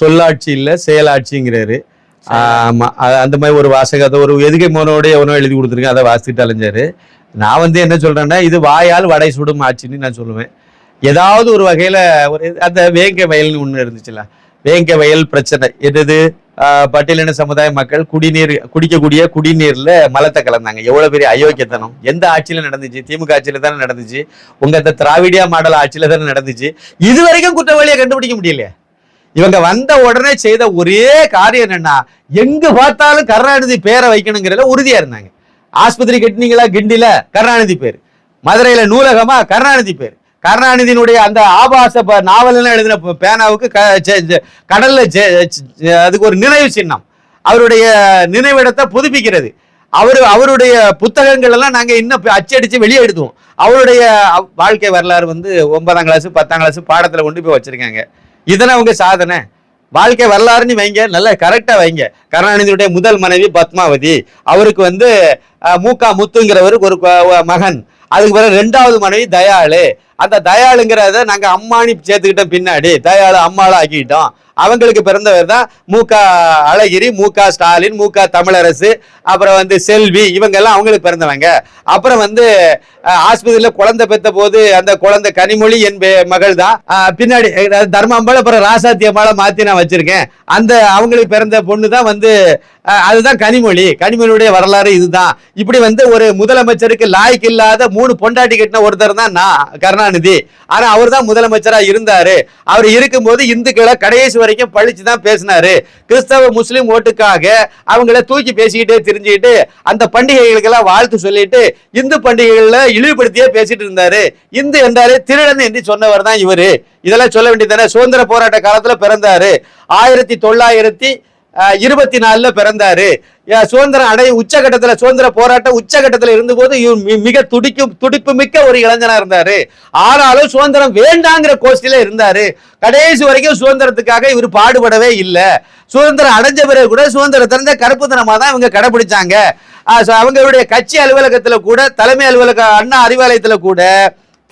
சொல்லாட்சி இல்லை செயலாட்சிங்கிறாரு. ஆமாம் அந்த மாதிரி ஒரு வாசகத்தை ஒரு எதுகை மோனோடைய எவனோ எழுதி கொடுத்துருக்கேன் அதை வாசித்துட்டு அலைஞ்சாரு. நான் வந்து என்ன சொல்கிறேன்னா இது வாயால் வடை சுடும் ஆட்சின்னு நான் சொல்லுவேன். ஏதாவது ஒரு வகையில் ஒரு அந்த வேங்க வயல்னு ஒன்று இருந்துச்சுல வேங்க வயல் பிரச்சனை. என்னது? பட்டியலின சமுதாய மக்கள் குடிநீர் குடிக்கக்கூடிய குடிநீர்ல மலத்தை கலந்தாங்க. எவ்வளவு பெரிய அயோக்கியத்தனம். எந்த ஆட்சியில நடந்துச்சு? திமுக ஆட்சியில தானே நடந்துச்சு. உங்க அந்த திராவிடியா மாடல் ஆட்சியில தானே நடந்துச்சு. இது வரைக்கும் குற்றவாளியை கண்டுபிடிக்க முடியலையே. இவங்க வந்த உடனே செய்த ஒரே காரியம் என்னன்னா எங்க பார்த்தாலும் கருணாநிதி பேரை வைக்கணுங்கிறத உறுதியா இருந்தாங்க. ஆஸ்பத்திரி கட்டினீங்களா கிண்டில? கருணாநிதி பேர். மதுரையில நூலகமா? கருணாநிதி பேர். கருணாநிதியினுடைய அந்த ஆபாச நாவலெல்லாம் எழுதின பேனாவுக்கு க- செ- கடல்ல அதுக்கு ஒரு நினைவு சின்னம். அவருடைய நினைவிடத்தை புதுப்பிக்கிறது. அவரு அவருடைய புத்தகங்கள் எல்லாம் நாங்க இன்னும் இப்ப அச்சடிச்சு வெளியே எடுத்துவோம். அவருடைய வாழ்க்கை வரலாறு வந்து ஒன்பதாம் கிளாஸ் பத்தாம் கிளாஸ் பாடத்துல கொண்டு போய் வச்சிருக்காங்க. இதனை அவங்க சாதனை. வாழ்க்கை வரலாறுன்னு வைங்க நல்லா கரெக்டா வைங்க. கருணாநிதியுடைய முதல் மனைவி பத்மாவதி. அவருக்கு வந்து மூக்கா முத்துங்கிறவருக்கு ஒரு மகன். அதுக்கு பிறகு ரெண்டாவது மனைவி தயாளு. அந்த தயாளுங்கிறத நாங்க அம்மானி சேர்த்துக்கிட்டோம் பின்னாடி. தயாளு அம்மாளா ஆக்கிக்கிட்டோம். அவங்களுக்கு பிறந்தவர் தான் மூகா அழகிரி மூகா ஸ்டாலின் மூகா தமிழரசு அப்புறம் வந்து செல்வி இவங்கெல்லாம் அவங்களுக்கு பிறந்தவங்க. அப்புறம் வந்து ஆஸ்பத்திரியில் குழந்தை பெற்ற போது அந்த குழந்தை கனிமொழி என் பெ- மகள் தான். பின்னாடி அஹ், தர்மாம்பாள் அப்புறம் ராசாத்தியம்பால மாற்றி நான் வச்சுருக்கேன். அந்த அவங்களுக்கு பிறந்த பொண்ணு தான் வந்து அதுதான் கனிமொழி. கனிமொழியுடைய வரலாறு இதுதான். இப்படி வந்து ஒரு முதலமைச்சருக்கு லாய்க்கு இல்லாத மூணு பொண்டாட்டி கட்டின ஒருத்தர் தான் நான் கருணாநிதி. ஆனால் அவர் தான் முதலமைச்சராக இருந்தார். அவர் இருக்கும்போது இந்துக்களை கடைசி வரைக்கும் பழிச்சு தான் பேசினாரு. கிறிஸ்தவ முஸ்லீம் ஓட்டுக்காக அவங்கள தூக்கி பேசிக்கிட்டே தெரிஞ்சுக்கிட்டு அந்த பண்டிகைகளுக்கெல்லாம் வாழ்த்து சொல்லிட்டு இந்து பண்டிகைகளில் இழிவுபடுத்தியே பேசிட்டு இருந்தாரு. இந்து என்றாலே திருடன் என்று சொன்னவர் தான் இவர். இதெல்லாம் சொல்ல வேண்டியதானே சுதந்திர போராட்ட காலத்தில் பிறந்தாரு. ஆயிரத்தி தொள்ளாயிரத்தி இருபத்தி நாலில் பிறந்தாரு. சுதந்திரம் அடைய உச்சகட்டத்தில் சுதந்திர போராட்டம் உச்சகட்டத்தில் இருந்தபோது இவர் மிக துடிக்கும் துடிப்பு மிக்க ஒரு இளைஞனா இருந்தாரு. ஆனாலும் சுதந்திரம் வேண்டாங்கிற கோஷ்டில இருந்தாரு. கடைசி வரைக்கும் சுதந்திரத்துக்காக இவர் பாடுபடவே இல்லை. சுதந்திரம் அடைஞ்ச பிறகு கூட சுதந்திரத்திலிருந்த கருப்பு தினமா தான் இவங்க கடைபிடிச்சாங்க. அவங்களுடைய கட்சி அலுவலகத்துல கூட தலைமை அலுவலக அண்ணா அறிவாலயத்துல கூட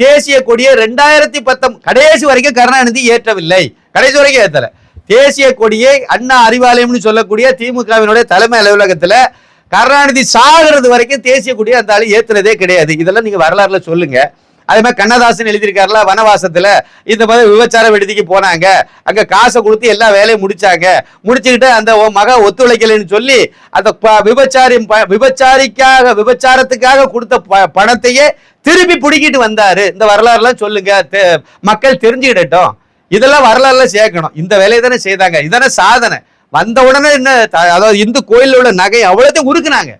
தேசிய கொடியை ரெண்டாயிரத்தி பத்தம் கடைசி வரைக்கும் கருணாநிதி ஏற்றவில்லை. கடைசி வரைக்கும் ஏற்றலை தேசிய கொடியை அண்ணா அறிவாலயம்னு சொல்லக்கூடிய திமுகவினுடைய தலைமை அலுவலகத்துல கருணாநிதி சாகிறது வரைக்கும் தேசிய கொடியை அந்த ஆளு ஏத்துனதே கிடையாது. இதெல்லாம் நீங்க வரலாறுல சொல்லுங்க. அதே மாதிரி கண்ணதாசன் எழுதியிருக்காருல வனவாசத்துல. இந்த மாதிரி விபச்சார விடுதிக்கு போனாங்க. அங்க காசை கொடுத்து எல்லா வேலையும் முடிச்சாங்க. முடிச்சுக்கிட்டு அந்த மக ஒத்துழைக்கலைன்னு சொல்லி அந்த ப- விபச்சாரி ப- விபச்சாரிக்காக விபச்சாரத்துக்காக கொடுத்த ப- பணத்தையே திரும்பி பிடிக்கிட்டு வந்தாரு. இந்த வரலாறுலாம் சொல்லுங்க. தெ- மக்கள் தெரிஞ்சுக்கிடட்டும். இதெல்லாம் வரலாறுல சேர்க்கணும். இந்த வேலையை தானே செய்தாங்க. இதானே சாதனை. வந்த உடனே என்ன அதாவது இந்து கோயிலில் உள்ள நகை அவ்வளோத்தையும் உருக்குனாங்க.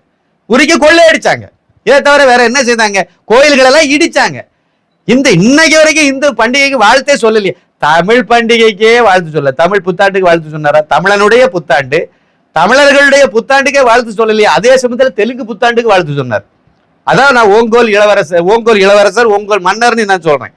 உருக்கி கொள்ளையடிச்சாங்க. இதை தவிர வேற என்ன செய்தாங்க? கோயில்களெல்லாம் இடிச்சாங்க. இந்த இன்னைக்கு வரைக்கும் இந்து பண்டிகைக்கு வாழ்த்தே சொல்லலையே. தமிழ் பண்டிகைக்கே வாழ்த்து சொல்ல தமிழ் புத்தாண்டுக்கு வாழ்த்து சொன்னாரா? தமிழனுடைய புத்தாண்டு. தமிழர்களுடைய புத்தாண்டுக்கே வாழ்த்து சொல்லலையே. அதே சமயத்தில் தெலுங்கு புத்தாண்டுக்கு வாழ்த்து சொன்னார். அதான் நான் ஓங்கோல் இளவரசர் ஓங்கோல் இளவரசர் ஓங்கோல் மன்னர்னு நான் சொல்றேன்.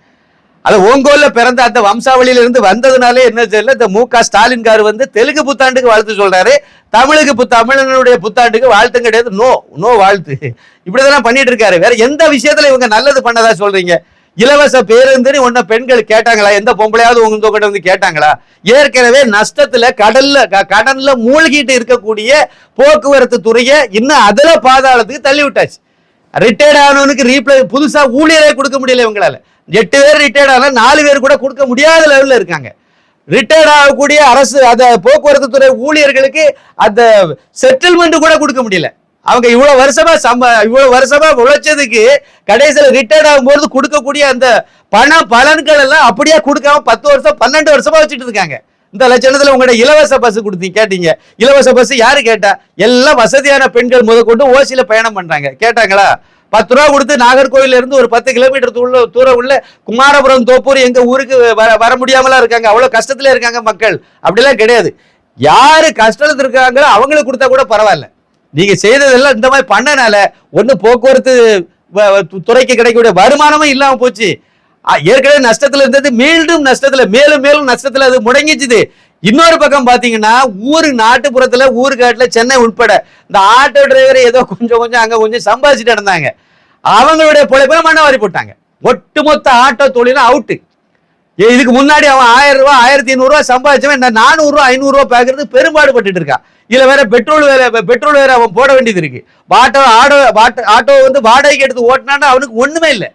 அது ஓங்கோல்ல பிறந்த அந்த வம்சாவளியில இருந்து வந்ததுனாலே என்ன தெரியல இந்த மு க ஸ்டாலின் கார் வந்து தெலுங்கு புத்தாண்டுக்கு வாழ்த்து சொல்றாரு. தமிழுக்கு தமிழனுடைய புத்தாண்டுக்கு வாழ்த்து கிடையாது. நோ நோ வாழ்த்து. இப்படிதான் பண்ணிட்டு இருக்காரு. வேற எந்த விஷயத்துல இவங்க நல்லது பண்ணதா சொல்றீங்க? இலவச பேருந்துன்னு ஒன்ன பெண்கள் கேட்டாங்களா? எந்த பொம்பளையாவது உங்க கிட்ட வந்து கேட்டாங்களா? ஏற்கனவே நஷ்டத்துல கடல்ல க- கடல்ல மூழ்கிட்டு இருக்கக்கூடிய போக்குவரத்து துறையை இன்னும் அதுல பாதாளத்துக்கு தள்ளி விட்டாச்சு ரிட்டையர்ட் ஆனவனுக்கு ரீப்ளே புதுசா ஊழியரே கொடுக்க முடியல இவங்களால. எட்டு பேர் ரிட்டையர்ட் ஆனால் நாலு பேர் கூட கொடுக்க முடியாத லெவலில் இருக்காங்க. ரிட்டையர்ட் ஆகக்கூடிய அரசு அந்த போக்குவரத்து துறை ஊழியர்களுக்கு அந்த செட்டில்மெண்ட் கூட கொடுக்க முடியல. அவங்க இவ்வளவு வருஷமா சம்ப இவ்வளவு வருஷமா உழைச்சதுக்கு கடைசியில் ரிட்டையர்ட் ஆகும்போது கொடுக்கக்கூடிய அந்த பண பலன்கள் எல்லாம் அப்படியே கொடுக்காம பத்து வருஷம் பன்னெண்டு வருஷமா வச்சுட்டு இருக்காங்க. இந்த லட்சணத்தில் உங்களோட இலவச பஸ் கொடுத்தீங்க கேட்டீங்க. இலவச பஸ் யாரு கேட்டா? எல்லாம் வசதியான பெண்கள் முதற்கொண்டு ஓசியில் பயணம் பண்றாங்க. கேட்டாங்களா? பத்து ரூபா கொடுத்து நாகர்கோவில்ல இருந்து ஒரு பத்து கிலோமீட்டர் தூள தூரம் உள்ள குமாரபுரம் தோப்பூர் எங்க ஊருக்கு வர வர முடியாமலாம் இருக்காங்க. அவ்வளவு கஷ்டத்துல இருக்காங்க மக்கள். அப்படிலாம் கிடையாது. யாரு கஷ்டத்துல இருக்காங்களோ அவங்களுக்கு கொடுத்தா கூட பரவாயில்ல. நீங்க செய்ததெல்லாம் இந்த மாதிரி பண்ணனால ஒண்ணு போக்குவரத்து வ- து- துறைக்கு கிடைக்கக்கூடிய வருமானமும் இல்லாம போச்சு. ஏற்கனவே நஷ்டத்துல இருந்தது மீண்டும் நஷ்டத்துல மேலும் மேலும் நஷ்டத்துல அது முடங்கிச்சுது. இன்னொரு பக்கம் பாத்தீங்கன்னா ஊரு நாட்டுப்புறத்துல ஊருக்காட்டுல சென்னை உட்பட இந்த ஆட்டோ டிரைவர் ஏதோ கொஞ்சம் கொஞ்சம் அங்க கொஞ்சம் சம்பாதிச்சுட்டு இருந்தாங்க அவங்களுடைய பொழைப்புல மண்ணை வாரி போட்டாங்க. ஒட்டுமொத்த ஆட்டோ தொழிலும் அவுட்டு ஏ, இதுக்கு முன்னாடி அவன் ஆயிரம் ரூபாய் ஆயிரத்தி ஐநூறு சம்பாதிச்சவன் இந்த நானூறு ஐநூறுரூவா ஐநூறு பாக்குறது பெரும்பாடு பட்டுட்டு இருக்கான். இதுல வேற பெட்ரோல் வேற பெட்ரோல் வேற அவன் போட வேண்டியது இருக்கு. ஆட்டோ ஆட்டோ வாட்ட- ஆட்டோ வந்து வாடகைக்கு எடுத்து ஓட்டினான்னா அவனுக்கு ஒண்ணுமே இல்லை.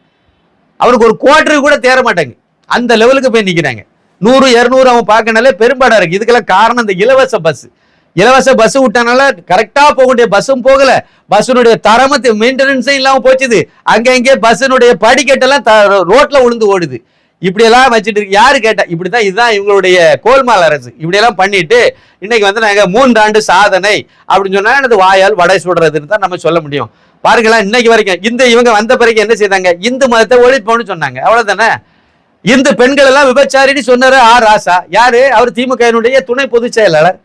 அவனுக்கு ஒரு குவார்டருக்கு கூட தேர மாட்டாங்க. அந்த லெவலுக்கு போய் நிக்கிறாங்க. நூறு இருநூறு அவன் பார்க்கனாலே பெரும்பாடா இருக்கு. இதுக்கெல்லாம் காரணம் இந்த இலவச பஸ் இலவச பஸ் விட்டனால கரெக்டா போக வேண்டிய பஸ்ஸும் போகல. பஸ்ஸினுடைய தரமத்து மெயின்டெனன்ஸும் இல்லாம போச்சுது. அங்க இங்கே பஸ்ஸினுடைய படிக்கட்டெல்லாம் த- ரோட்ல விழுந்து ஓடுது. இப்படி எல்லாம் வச்சுட்டு இருக்கு. யாரு கேட்டா? இப்படிதான் இதுதான் இவங்களுடைய கோல்மால் அரசு. இப்படி எல்லாம் பண்ணிட்டு இன்னைக்கு வந்து நாங்க மூன்றாண்டு சாதனை அப்படின்னு சொன்னா எனது வாயால் வடை சுடுறதுன்னு தான் நம்ம சொல்ல முடியும். பாருங்களேன் இன்னைக்கு வரைக்கும் இந்த இவங்க வந்த பிறகு என்ன செய்தாங்க? இந்து மதத்தை ஒழிப்போம்னு சொன்னாங்க. அவ்வளவுதானே? இந்து பெண்கள் எல்லாம் விபச்சாரின்னு சொன்னாரு ஆர் ராசா. யாரு? அவர் திமுகவினுடைய துணை பொதுச் செயலாளர்.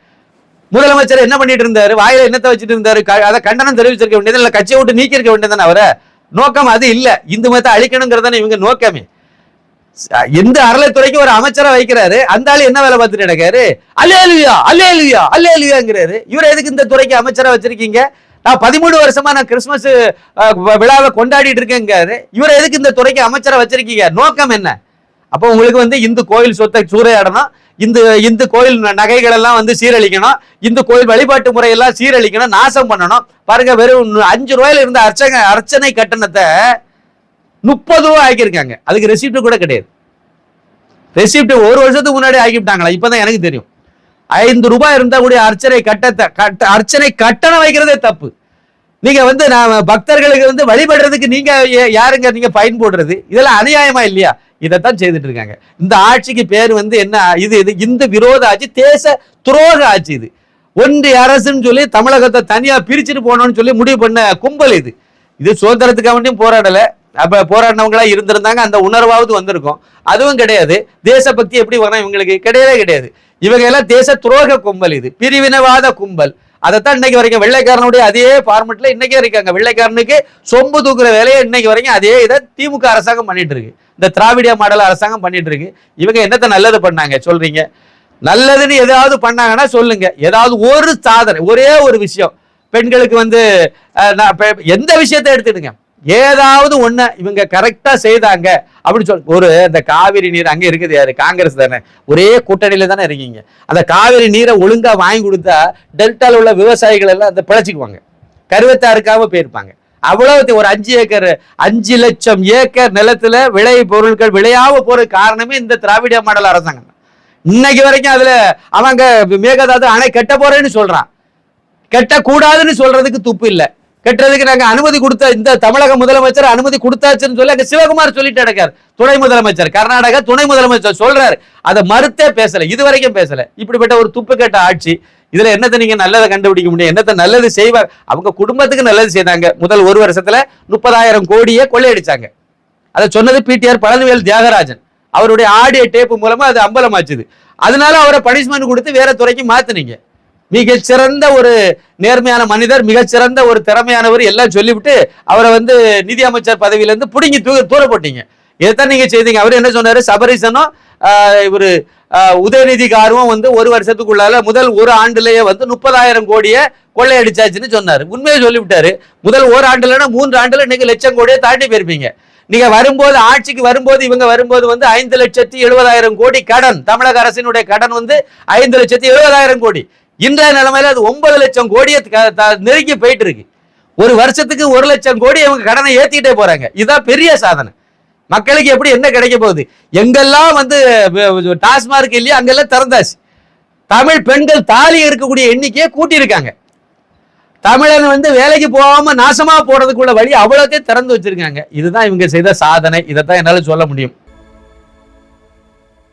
முதலமைச்சர் என்ன பண்ணிட்டு இருந்தாரு? வாயில என்னத்தை வச்சுட்டு இருந்தாரு? க- அதை கண்டனம் தெரிவிச்சிருக்க வேண்டியது இல்லை. கட்சியை விட்டு நீக்கி இருக்க அவரை? நோக்கம் அது இல்ல. இந்து மதத்தை அழிக்கணுங்கிறதான இவங்க நோக்கமே. எந்த அறளைத்துறைக்கு ஒரு அமைச்சரை வைக்கிறாரு. அந்த ஆளு என்ன வேலை பார்த்துட்டு நடக்காரு அல்லேலுயா அல்லேலுயா அல்லேலுயாங்கிறாரு. இவர் எதுக்கு இந்த துறைக்கு அமைச்சரை வச்சிருக்கீங்க? நான் பதிமூணு வருஷமா நான் கிறிஸ்துமஸ் விழாவை கொண்டாடிட்டு இருக்கேங்காரு இவர் எதுக்கு இந்த துறைக்கு அமைச்சரை வச்சிருக்கீங்க? நோக்கம் என்ன? அப்போ உங்களுக்கு வந்து இந்து கோயில் சொத்தை சூறையாடணும். இந்த இந்து கோயில் நகைகள் எல்லாம் வந்து சீரழிக்கணும். இந்து கோயில் வழிபாட்டு முறையெல்லாம் சீரழிக்கணும் நாசம் பண்ணணும். பாருங்க வெறும் அஞ்சு ரூபாயில இருந்த அர்ச்சனை அர்ச்சனை கட்டணத்தை முப்பது ரூபாய் ஆக்கியிருக்காங்க. அதுக்கு ரெசிப்ட் கூட கிடையாது. ரெசிப்ட் ஒரு வருஷத்துக்கு முன்னாடி ஆக்கிவிட்டாங்களா? இப்பதான் எனக்கு தெரியும். ஐந்து ரூபாய் இருந்தா கூட அர்ச்சனை கட்டத்தை கட்ட அர்ச்சனை கட்டணம் வைக்கிறதே தப்பு. நீங்க வந்து நான் பக்தர்களுக்கு வந்து வழிபடுறதுக்கு நீங்க யாருங்க? நீங்க ஃபைன் போடுறது. இதெல்லாம் அநியாயமா இல்லையா? இதைத்தான் செய்துட்டு இருக்காங்க. இந்த ஆட்சிக்கு பேர் வந்து என்ன இது இது இந்து விரோத ஆட்சி தேச துரோக ஆட்சி இது. ஒன்றிய அரசுன்னு சொல்லி தமிழகத்தை தனியா பிரிச்சுட்டு போனோம்னு சொல்லி முடிவு பண்ண கும்பல் இது. இது சுதந்திரத்துக்காக வேண்டியும் போராடல. அப்ப போராடினவங்களா இருந்திருந்தாங்க. அந்த உணர்வாவது வந்திருக்கும். அதுவும் கிடையாது. தேசபக்தி எப்படி வரணும் இவங்களுக்கு கிடையவே கிடையாது. இவங்க எல்லாம் தேச துரோக கும்பல் இது. பிரிவினவாத கும்பல். அதைத்தான் இன்னைக்கு வரைக்கும் வெள்ளைக்காரனுடைய அதே ஃபார்மெட்ல இன்னைக்கு இருக்காங்க. வெள்ளைக்காரனுக்கு சொம்பு தூக்குற வேலையை இன்னைக்கு வரைக்கும் அதே இதை திமுக அரசாங்கம் பண்ணிட்டு இருக்கு. இந்த திராவிடிய மாடல் அரசாங்கம் பண்ணிட்டு இருக்கு. இவங்க என்னத்தை நல்லது பண்ணாங்க சொல்றீங்க? நல்லதுன்னு ஏதாவது பண்ணாங்கன்னா சொல்லுங்க. ஏதாவது ஒரு சாதனை ஒரே ஒரு விஷயம். பெண்களுக்கு வந்து நான் எந்த விஷயத்தை எடுத்துடுங்க ஏதாவது ஒன்று இவங்க கரெக்டா செய்தாங்க அப்படின்னு சொல் ஒரு இந்த காவிரி நீர் அங்க இருக்குது யாரு? காங்கிரஸ் தானே. ஒரே கூட்டணியில தானே இருக்கீங்க. அந்த காவிரி நீரை ஒழுங்கா வாங்கி கொடுத்தா டெல்டால உள்ள விவசாயிகள் எல்லாம் அதை பிழைச்சிக்குவாங்க. கருவத்தை அறுக்காம போயிருப்பாங்க. அவ்வளவு ஒரு அஞ்சு ஏக்கர் அஞ்சு லட்சம் ஏக்கர் நிலத்துல விளை பொருட்கள் விளையாம போற காரணமே இந்த திராவிட மாடல் அரசாங்கம். இன்னைக்கு வரைக்கும் அதுல அவங்க மேகதாது அணை கட்ட போறேன்னு சொல்றான். கெட்டக்கூடாதுன்னு சொல்றதுக்கு துப்பு இல்லை. கட்டுறதுக்கு நாங்க அனுமதி கொடுத்த இந்த தமிழக முதலமைச்சர் அனுமதி கொடுத்தாச்சுன்னு சொல்லி அங்க சிவகுமார் சொல்லிட்டு இருக்கார் துணை முதலமைச்சர் கர்நாடக துணை முதலமைச்சர் சொல்றாரு. அதை மறுத்தே பேசல இது வரைக்கும் பேசல. இப்படிப்பட்ட ஒரு துப்பு கேட்ட ஆட்சி இதுல என்னத்தை நீங்க நல்லதை கண்டுபிடிக்க முடியும் என்னத்தை நல்லது செய்வார்? அவங்க குடும்பத்துக்கு நல்லது செய்தாங்க. முதல் ஒரு வருஷத்துல முப்பதாயிரம் கோடியை கொள்ளையடிச்சாங்க. அதை சொன்னது பிடிஆர் பழனிவேல் தியாகராஜன். அவருடைய ஆடியோ டேப்பு மூலமா அது அம்பலமாச்சுது. அதனால அவரை பனிஷ்மெண்ட் கொடுத்து வேற துறைக்கு மாத்தினீங்க. மிகச்சிறந்த ஒரு நேர்மையான மனிதர் மிகச்சிறந்த ஒரு திறமையானவர் எல்லாம் சொல்லிவிட்டு அவரை வந்து நிதி அமைச்சர் பதவியில தூ தூர போட்டீங்க. இதைத்தான் நீங்க செய்தீங்க. அவர் என்ன சொன்னாரு? சபரிசனும் இவர் இவரு உதயநிதி காரும் வந்து ஒரு வருஷத்துக்குள்ளால முதல் ஒரு ஆண்டுலயே வந்து முப்பதாயிரம் கோடியை கொள்ளையடிச்சாச்சுன்னு சொன்னாரு. உண்மையை சொல்லிவிட்டாரு. முதல் ஒரு ஆண்டுலன்னா மூன்று ஆண்டுல இன்னைக்கு லட்சம் கோடியை தாண்டி போயிருப்பீங்க. நீங்க வரும்போது ஆட்சிக்கு வரும்போது இவங்க வரும்போது வந்து ஐந்து லட்சத்தி எழுபதாயிரம் கோடி கடன். தமிழக அரசினுடைய கடன் வந்து ஐந்து லட்சத்தி எழுபதாயிரம் கோடி. இன்றைய நிலைமையில அது ஒன்பது லட்சம் கோடியை க- த- நெருங்கி போயிட்டு இருக்கு ஒரு வருஷத்துக்கு ஒரு லட்சம் கோடி அவங்க கடனை ஏத்திட்டே போறாங்க. இதுதான் பெரிய சாதனை. மக்களுக்கு எப்படி என்ன கிடைக்க போகுது? எங்கெல்லாம் வந்து டாஸ்மார்க் இல்லையோ அங்கெல்லாம் திறந்தாச்சு. தமிழ் பெண்கள் தாலி இருக்கக்கூடிய எண்ணிக்கையை கூட்டியிருக்காங்க. தமிழன் வந்து வேலைக்கு போகாம நாசமா போறதுக்குள்ள வழி அவ்வளோத்தையும் திறந்து வச்சிருக்காங்க. இதுதான் இவங்க செய்த சாதனை. இதைத்தான் என்னால சொல்ல முடியும்.